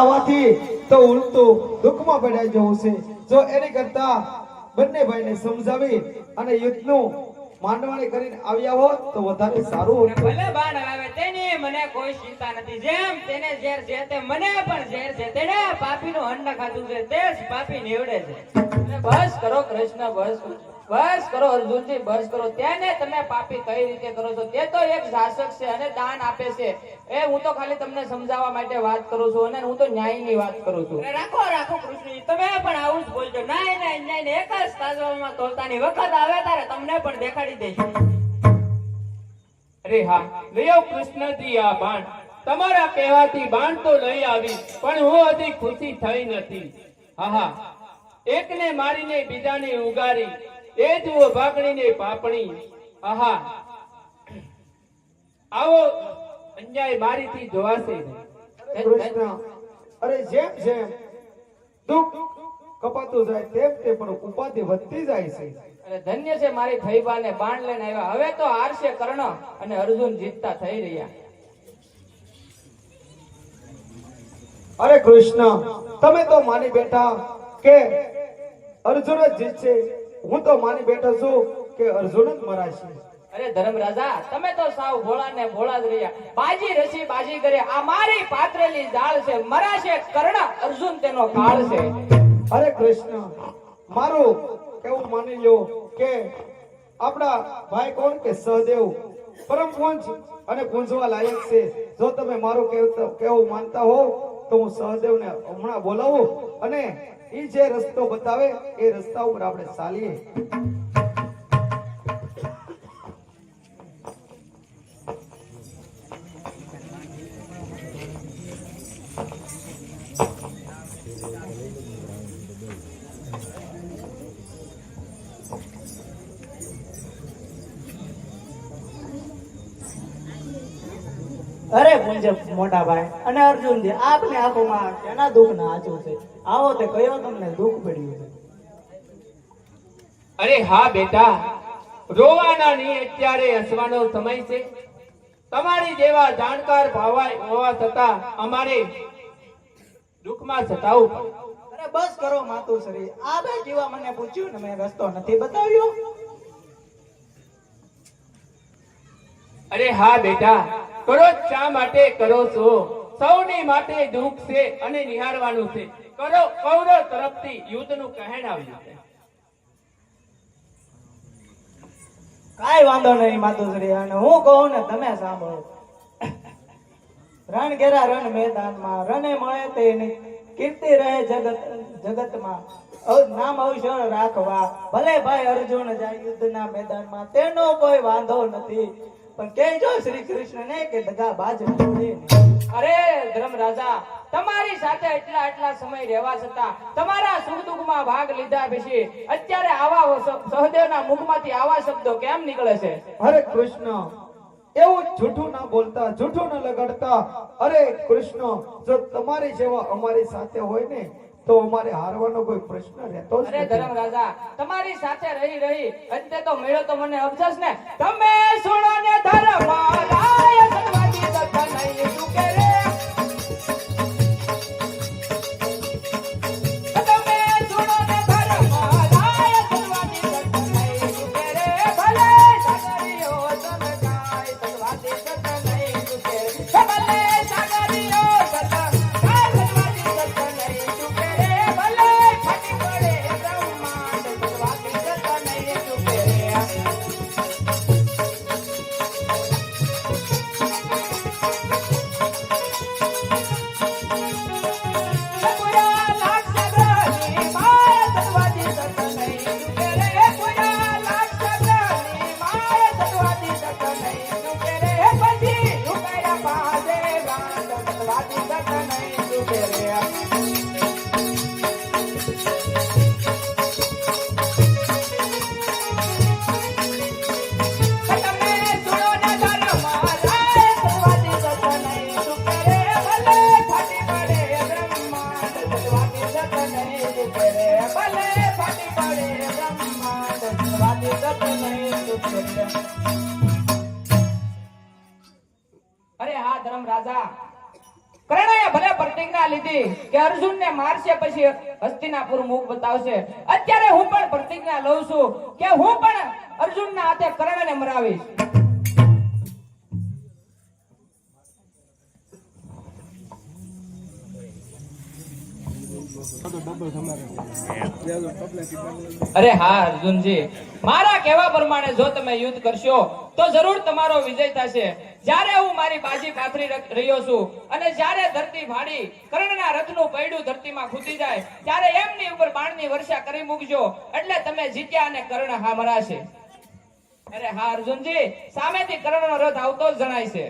આવવાથી તો ઉલટું દુઃખમાં પડાઈ જવું છે. જો એની કરતા બંને ભાઈને સમજાવી અને યુદ્ધનું માંડવાણી કરીને આવ્યા હોત તો વધારે સારું હોત. ભલે બાણ આવે તેની મને કોઈ ચિંતા નથી. જેમ તેને ઝેર છે તે મને પણ ઝેર છે. તેને પાપીનું અન્ન ખાધું છે તે જ પાપી નીવડે છે. બસ કરો કૃષ્ણ બસ. બસ કરો અર્જુનજી બસ કરો. તેને તમે પાપી કઈ રીતે કરો છો? તે તો એક શાસક છે અને દાન આપે છે. એ હું તો ખાલી તમને સમજાવવા માટે વાત કરું છું અને હું તો ન્યાયની વાત કરું છું. રાખો રાખો કૃષ્ણજી. તમે પણ આવું જ બોલજો. નાય નાય ન્યાય એક જ તાજવામાં તોલતાની વખત આવે ત્યારે તમને પણ દેખાડી દઈશું. અરે હા લ્યો કૃષ્ણજી આ બાણ. તમારા કહેવાથી બાણ તો લઈ આવી પણ હું હતી ખુશી થઈ નથી. હા હા. એકને મારીને બીજાને ઉગારી એ જુઓ ભાગણીને પાપણી. આહા. આવો. અન્યાય મારીથી જોવાશે. અરે જેમ જેમ દુઃખ કપાતું જાય તેમ તે પણ ઉપાધિ વધતી જાય છે. અરે ધન્ય છે મારી ફૈબાને બાણ લઈને આવ્યા. હવે તો હારશે કર્ણ અને અર્જુન જીતતા થઈ રહ્યા. અરે કૃષ્ણ તમે તો માની બેઠા કે અર્જુન જ જીતશે. હું તો માની બેઠો છું કે અર્જુન જ મરાશે અરે ધર્મરાજા તમે તો સાવ ભોળા ને ભોળા જ રહ્યા. બાજી રસી બાજી કરે. આ મારી પાત્રેલી જાળ છે. મરાશે કર્ણ અર્જુન તેનો કાળ છે. અરે કૃષ્ણ મારું કેવું માની લો કે આપણા ભાઈ કોણ કે સહદેવ? પરમ પૂંજ અને પૂંજવા લાયક છે. જો તમે મારું કેવું માનતા હો તો હું સહદેવને હમણાં બોલાવું અને એ જે રસ્તો બતાવે એ રસ્તા ઉપર આપણે ચાલીએ. અરે પુંજ મોટા ભાઈ અને અર્જુનજી આપને આંખોમાં કેના દુઃખ ના આંચુ છે? આવો તે કયો તમને દુઃખ પડ્યું છે? અરે હા બેટા રોવાના નહીં અત્યારે હસવાનો સમય છે. તમારી જેવા જાણકાર ભાવાય હોવા છતાં અમારે દુઃખમાં સતાવું અરે બસ કરો માતુશ્રી આ બે જેવા મને પૂછ્યું ને મેં રસ્તો નથી બતાવ્યો. અરે હા બેટા કરો શા માટે કરો છો? સૌની માટે દુઃખ છે અને નિહાળવાનું છે. કરો કૌરવ તરફથી યુદ્ધનું કહેણ આવ્યું છે કાઈ વાંધો નહીં, માતુશ્રી, અને હું કહું ને તમે સાંભળો. રણ ઘેરા રણ મેદાનમાં રણે મળે તેની કીર્તિ રહે જગત, જગતમાં. નામ અવસર રાખવા. ભલે ભાઈ અર્જુન જાય યુદ્ધના મેદાનમાં, તેનો કોઈ વાંધો નથી. પણ કહેજો શ્રી કૃષ્ણને કે દગા બાજ અરે ધર્મરાજા તમારી સાથે એટલા એટલા સમય રહેવા છતાં તમારા સુખ દુઃખમાં ભાગ લીધા પછી અત્યારે આવા સહદેવના મુખમાંથી આવા શબ્દો કેમ નીકળે છે? અરે કૃષ્ણ, એવું જૂઠું ના બોલતા, જૂઠું ના લગાડતા. અરે કૃષ્ણ, જો તમારી જેવા અમારી સાથે હોય ને તો અમારે હારવાનો કોઈ પ્રશ્ન રહેતો અરે ધરમ રાજા તમારી સાથે રહી રહી અંતે તો મેળો તો મને અફસોસ ને. તમે સુણો ને ધર્મરાય સત્વાજી સત્તા નહીં ચૂકે રે અરે હા ધર્મરાજા કર્ણએ ભલે પ્રતિજ્ઞા લીધી કે અર્જુનને મારશે પછી હસ્તિનાપુર મુખ બતાવશે. અત્યારે હું પણ પ્રતિજ્ઞા લઉં છું કે હું પણ અર્જુન ના હાથે કર્ણને મરાવીશ. અરે હા, અર્જુનજી. મારા કહેવા પ્રમાણે જો તમે યુદ્ધ કરશો, તો જરૂર તમારો વિજય થશે. જ્યારે હું મારી બાજી પાથરી રહ્યો છું અને જ્યારે ધરતી ભાડી કર્ણના રથનું પૈડું ધરતીમાં ખૂટી જાય, ત્યારે એમની ઉપર બાણની વર્ષા કરી મૂકજો. એટલે તમે જીત્યા અને કર્ણ હા મરાશે અરે હા, અર્જુનજી, સામેથી કર્ણનો રથ આવતો જ જણાય છે.